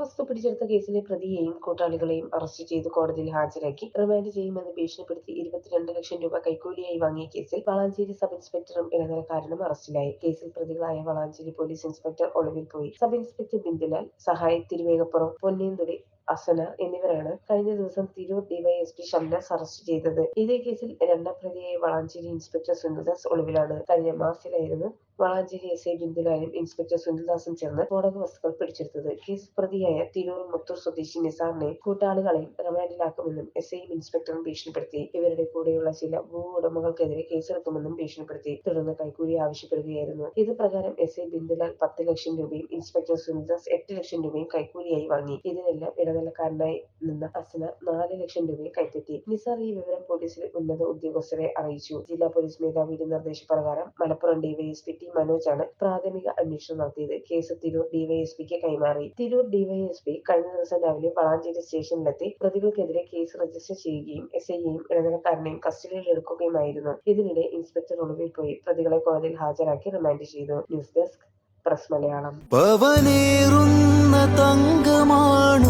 വസ്തു പിടിച്ചെടുത്ത കേസിലെ പ്രതിയെയും കൂട്ടാളികളെയും അറസ്റ്റ് ചെയ്ത് കോടതിയിൽ ഹാജരാക്കി. റിമാൻഡ് ചെയ്യുമെന്ന് ഭീഷണിപ്പെടുത്തി ഇരുപത്തിരണ്ട് ലക്ഷം രൂപ കൈക്കൂലിയായി വാങ്ങിയ കേസിൽ വളാഞ്ചേരി സബ് ഇൻസ്പെക്ടറും ഇടനിലക്കാരനും അറസ്റ്റിലായി. കേസിൽ പ്രതികളായ വളാഞ്ചേരി പോലീസ് ഇൻസ്പെക്ടർ ഒളിവിൽ പോയി. സബ് ഇൻസ്പെക്ടർ ബിന്ദുലാൽ സഹായി തിരുവേഗപ്പുറം പൊന്നിയന്തുടി അസന എന്നിവരാണ് കഴിഞ്ഞ ദിവസം തിരൂർ ഡിവൈഎസ്പി ഷംനാസ് അറസ്റ്റ് ചെയ്തത്. ഇതേ കേസിൽ രണ്ടാം പ്രതിയായ വളാഞ്ചേരി ഇൻസ്പെക്ടർ സുനിൽദാസ് ഒളിവിലാണ്. കഴിഞ്ഞ മാർച്ചിലായിരുന്നു വളാഞ്ചേരി എസ് ഐ ബിന്ദുലാലും ഇൻസ്പെക്ടർ സുനിൽദാസും ചേർന്ന് സ്ഫോടക വസ്തുക്കൾ പിടിച്ചെടുത്തത്. കേസ് പ്രതിയായ തിരൂർ മുത്തൂർ സ്വദേശി നിസാറിനെ കൂട്ടാളികളെയും റിമാൻഡിലാക്കുമെന്നും എസ് ഐയും ഇൻസ്പെക്ടറും ഭീഷണിപ്പെടുത്തി. ഇവരുടെ കൂടെയുള്ള ചില ഭൂ ഉടമകൾക്കെതിരെ കേസെടുക്കുമെന്നും ഭീഷണിപ്പെടുത്തി തുടർന്ന് കൈക്കൂലി ആവശ്യപ്പെടുകയായിരുന്നു. ഇത് പ്രകാരം എസ് ഐ ബിന്ദുലാൽ പത്ത് ലക്ഷം രൂപയും ഇൻസ്പെക്ടർ സുനിൽദാസ് എട്ട് ലക്ഷം രൂപയും കൈക്കൂലിയായി വാങ്ങി. ഇതിനെല്ലാം ഇടനിലക്കാരനായി നിന്ന അസന നാല് ലക്ഷം രൂപയെ കൈപ്പറ്റി. നിസാർ ഈ വിവരം പോലീസിലെ ഉന്നത ഉദ്യോഗസ്ഥരെ അറിയിച്ചു. ജില്ലാ പോലീസ് മേധാവിയുടെ നിർദ്ദേശപ്രകാരം മലപ്പുറം ഡിവൈഎസ്പി ടി മനോജാണ് പ്രാഥമിക അന്വേഷണം നടത്തിയത്. കേസ് തിരൂർ ഡിവൈഎസ്പിക്ക് കൈമാറി. തിരൂർ ഡിവൈഎസ്പി കഴിഞ്ഞ ദിവസം രാവിലെ വളാഞ്ചേരി സ്റ്റേഷനിലെത്തി പ്രതികൾക്കെതിരെ കേസ് രജിസ്റ്റർ ചെയ്യുകയും എസ് ഐയെയും ഇടനിലക്കാരനെയും കസ്റ്റഡിയിൽ എടുക്കുകയുമായിരുന്നു ഇതിനിടെ ഇൻസ്പെക്ടർ ഒളിവിൽ പോയി പ്രതികളെ കോടതിയിൽ ഹാജരാക്കി റിമാൻഡ് ചെയ്തു. News desk press Malayalam. പവനേറുന്ന തങ്കമാണു